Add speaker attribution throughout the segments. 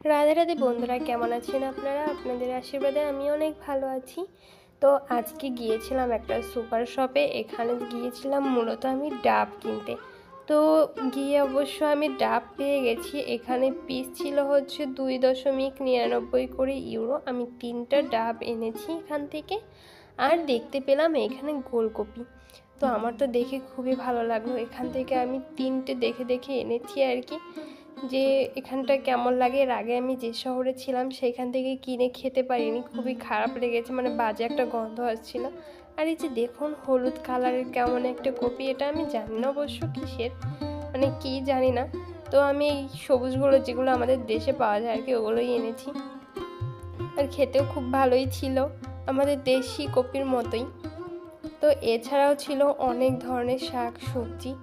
Speaker 1: রাধে রাধে বন্ধুরা, কেমন আছেন আপনারা? আপনাদের আশীর্বাদে আমি অনেক ভালো আছি। তো আজকে গিয়েছিলাম একটা সুপার শপে, এখানে গিয়েছিলাম মূলত আমি ডাব কিনতে। তো গিয়ে অবশ্য আমি ডাব পেয়ে গেছি, এখানে পিস ছিল হচ্ছে দুই দশমিক নিরানব্বই করে ইউরো আমি তিনটা ডাব এনেছি এখান থেকে, আর দেখতে পেলাম এখানে গোলকপি। তো আমার তো দেখে খুবই ভালো লাগল, এখান থেকে আমি তিনটে দেখে দেখে এনেছি আর কি। যে এখানটা কেমন লাগে? এর আগে আমি যে শহরে ছিলাম সেইখান থেকে কিনে খেতে পারিনি। খুবই খারাপ লেগেছে মানে বাজে একটা গন্ধ আসছিল। আর এই যে দেখুন, হলুদ কালারের কেমন একটা কপি, এটা আমি জানি না অবশ্য কিসের মানে কি জানি না। তো আমি এই সবুজগুলো, যেগুলো আমাদের দেশে পাওয়া যায় আর কি, ওগুলোই এনেছি। আর খেতেও খুব ভালোই ছিল, আমাদের দেশি কপির মতোই। তো এছাড়াও ছিল অনেক ধরনের শাক, সবজি।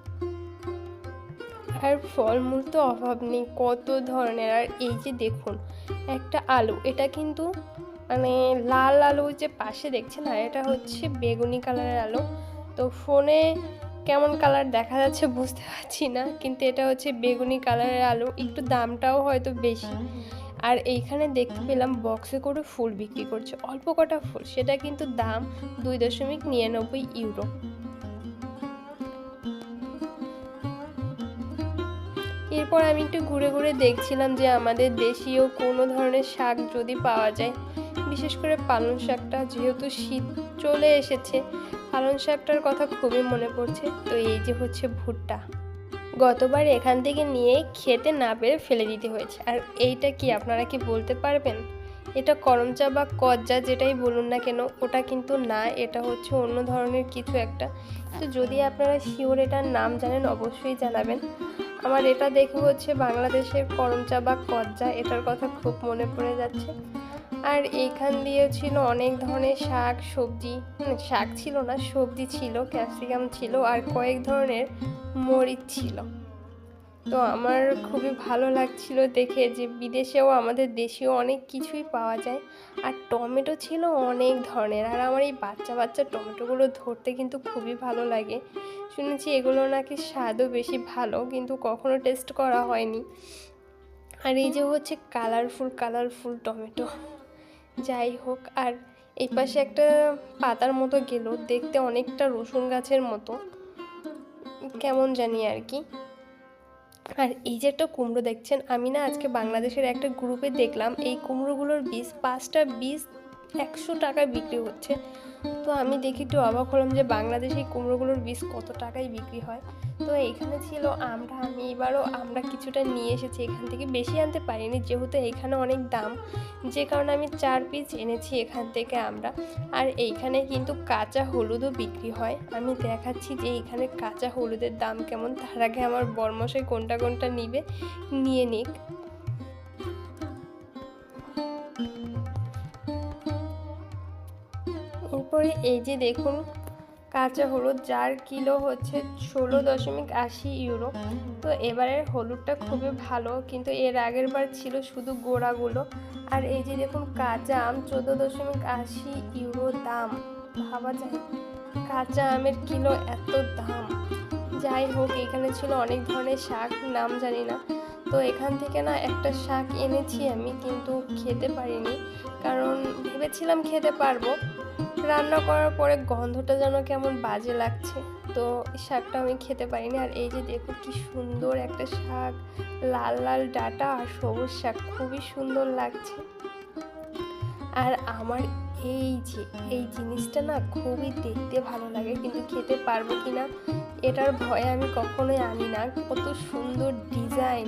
Speaker 1: আর ফলমূল তো অভাব নেই, কত ধরনের। আর এই যে দেখুন, একটা আলু, এটা কিন্তু মানে লাল আলু যে পাশে দেখছেন, আর এটা হচ্ছে বেগুনি কালারের আলু। তো ফোনে কেমন কালার দেখা যাচ্ছে বুঝতে পারছি না, কিন্তু এটা হচ্ছে বেগুনি কালারের আলু, একটু দামটাও হয়তো বেশি। আর এইখানে দেখতে পেলাম বক্সে করে ফুল বিক্রি করছে, অল্প কটা ফুল, সেটা কিন্তু দাম দুই দশমিক নিরানব্বই ইউরো। এরপর আমি একটু ঘুরে ঘুরে দেখছিলাম যে আমাদের দেশীয় কোনো ধরনের শাক যদি পাওয়া যায়, বিশেষ করে পালং শাকটা যেহেতু শীত চলে এসেছে, পালং শাকটার কথা খুবই মনে পড়ছে। তো এই যে হচ্ছে ভুট্টা। গতবার এখান থেকে নিয়ে খেতে না পেরে ফেলে দিতে হয়েছে। আর এইটা কি আপনারা কি বলতে পারবেন? এটা করমচা বা কজ্জা যেটাই বলুন না কেন, ওটা কিন্তু না, এটা হচ্ছে অন্য ধরনের কিছু একটা। তো যদি আপনারা শিওর এটার নাম জানেন, অবশ্যই জানাবেন। আমার এটা দেখে হচ্ছে বাংলাদেশের করমচা বা কজ্জা এটার কথা খুব মনে পড়ে যাচ্ছে। আর এইখান দিয়ে ছিল অনেক ধরনের শাক সবজি হুম, শাক ছিল না সবজি ছিল ক্যাপসিকাম ছিল আর কয়েক ধরনের মরিচ ছিল। তো আমার খুবই ভালো লাগছিল দেখে যে বিদেশেও আমাদের দেশেও অনেক কিছুই পাওয়া যায়। আর টমেটো ছিল অনেক ধরনের। আর আমার এই বাচ্চা বাচ্চা টমেটোগুলো ধরতে কিন্তু খুবই ভালো লাগে। শুনেছি এগুলো নাকি স্বাদও বেশি ভালো কিন্তু কখনো টেস্ট করা হয়নি। আর এই যে হচ্ছে কালারফুল কালারফুল টমেটো। যাই হোক আর এই পাশে একটা পাতার মতো গেল দেখতে অনেকটা রসুন গাছের মতো। কেমন জানি আর কি। আর এই যে একটা কুমড়ো দেখছেন, আমি না আজকে বাংলাদেশের একটা গ্রুপে দেখলাম, এই কুমড়োগুলোর বীজ, পাঁচটা বীজ একশো টাকায় বিক্রি হচ্ছে। তো আমি দেখি একটু অবাক হলাম যে বাংলাদেশে এই কুমড়োগুলোর বীজ কত টাকায় বিক্রি হয়। তো এখানে ছিল আমরা আমি এবারও আমরা কিছুটা নিয়ে এসেছি। এখান থেকে বেশি আনতে পারিনি, যেহেতু এখানে অনেক দাম। যে কারণে আমি চার পিস এনেছি এখান থেকে আমরা। আর এইখানে কিন্তু কাঁচা হলুদও বিক্রি হয়। আমি দেখাচ্ছি যে এইখানে কাঁচা হলুদের দাম কেমন। তার আগে আমার বরমশাই কোনটা কোনটা নিবে, নিয়ে নিক। এরপরে এই যে দেখুন, কাঁচা হলুদ, যার কিলো হচ্ছে ষোলো দশমিক আশি ইউরো। তো এবারের হলুদটা খুবই ভালো, কিন্তু এর আগের বার ছিল শুধু গোড়াগুলো। আর এই যে দেখুন, কাঁচা আম, চোদ্দ দশমিক আশি ইউরো দাম। ভাবা যায়, কাঁচা আমের কিলো এত দাম। যাই হোক, এখানে ছিল অনেক ধরনের শাক, নাম জানি না। তো এখান থেকে না একটা শাক এনেছি আমি, কিন্তু খেতে পারিনি। কারণ ভেবেছিলাম খেতে পারব রান্না করার পরে গন্ধটা যেন কেমন বাজে লাগছে। তো শাকটা আমি খেতে পারিনি। আর এই যে দেখো কি সুন্দর একটা শাক, লাল লাল ডাটা আর সবুজ শাক, খুবই সুন্দর লাগছে। আর আমার এই যে, এই জিনিসটা না খুবই দেখতে ভালো লাগে, কিন্তু খেতে পারব কি না এটার ভয়ে আমি কখনোই আনি না। কত সুন্দর ডিজাইন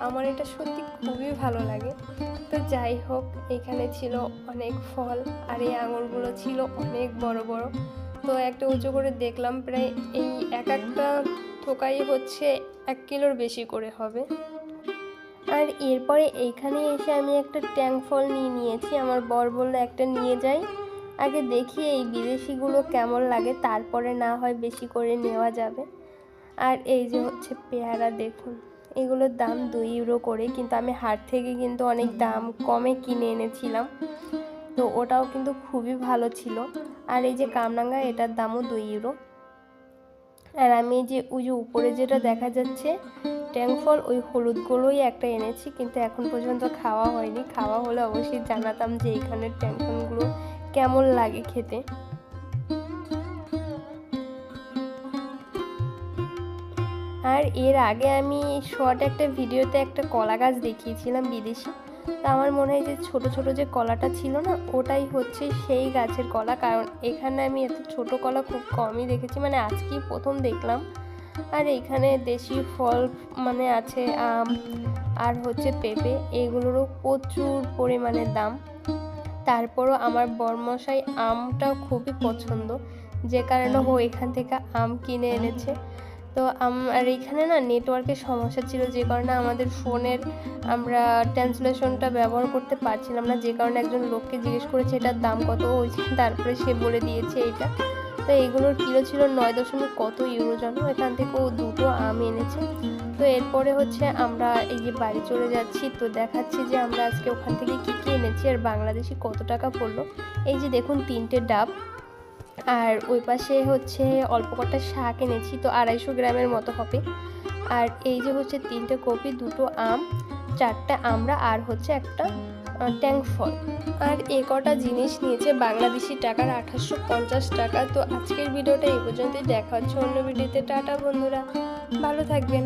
Speaker 1: আমার এটা সত্যি খুবই ভালো লাগে। তো যাই হোক, এখানে ছিল অনেক ফল আর এই আঙুরগুলো ছিল অনেক বড় বড়। তো একটা উঁচু করে দেখলাম প্রায় এই এক একটা থোকাই হচ্ছে এক কিলোর বেশি করে হবে। আর এরপরে এইখানে এসে আমি একটা ট্যাং ফল নিয়ে নিয়েছি, আমার বর বলল একটা নিয়ে যাই। আগে দেখি এই বিদেশিগুলো কেমন লাগে, তারপরে না হয় বেশি করে নেওয়া যাবে। আর এই যে হচ্ছে পেয়ারা, দেখুন। এগুলোর দাম দুই ইউরো করে, কিন্তু আমি হাট থেকে কিন্তু অনেক দাম কমে কিনে এনেছিলাম। তো ওটাও কিন্তু খুবই ভালো ছিল। আর এই যে কামরাঙ্গা, এটার দামও দুই ইউরো আর আমি যে ওই যে উপরে যেটা দেখা যাচ্ছে ট্যাং ফল ওই হলুদগুলোই একটা এনেছি, কিন্তু এখন পর্যন্ত খাওয়া হয়নি। খাওয়া হলে অবশ্যই জানাতাম যে এইখানের ট্যাং ফলগুলো কেমন লাগে খেতে। আর এর আগে আমি শর্ট একটা ভিডিওতে একটা কলা গাছ দেখিয়েছিলাম বিদেশি। তা আমার মনে হয় যে ছোট ছোট যে কলাটা ছিল না, ওটাই হচ্ছে সেই গাছের কলা। কারণ এখানে আমি এত ছোট কলা খুব কমই দেখেছি মানে আজকেই প্রথম দেখলাম। আর এখানে দেশি ফল মানে আছে, আম আর হচ্ছে পেঁপে, এগুলোরও প্রচুর পরিমাণে দাম। তারপরও আমার বরমশাই আমটা খুবই পছন্দ, যে কারণে ও এখান থেকে আম কিনে এনেছে। তো আর এখানে না নেটওয়ার্কের সমস্যা ছিল যে কারণে আমাদের ফোনের আমরা ট্রান্সলেশনটা ব্যবহার করতে পারছিলাম না। যে কারণে একজন লোককে জিজ্ঞেস করেছে, এটার দাম কত? হয়েছে তারপরে সে বলে দিয়েছে এটা। তো এগুলোর কিলো ছিল নয় দশমিক কত ইউরো জানো এখান থেকে ও দুটো আম এনেছে। তো এরপরে হচ্ছে আমরা এই যে বাড়ি চলে যাচ্ছি, তো দেখাচ্ছি যে আমরা আজকে ওখান থেকে কী কী এনেছি আর বাংলাদেশি কত টাকা পড়ল। এই যে দেখুন, তিনটে ডাব। আর ওই পাশে হচ্ছে অল্প কটা শাক এনেছি, তো আড়াইশো গ্রামের মতো হবে। আর এই যে হচ্ছে তিনটে কপি, দুটো আম, চারটে আমরা আর হচ্ছে একটা ট্যাঙ্ক ফল। আর এ কটা জিনিস নিয়েছে বাংলাদেশি টাকার আঠাশশো পঞ্চাশ টাকা। তো আজকের ভিডিওটা এই পর্যন্তই। দেখা হচ্ছে অন্য ভিডিওতে। টাটা বন্ধুরা। ভালো থাকবেন।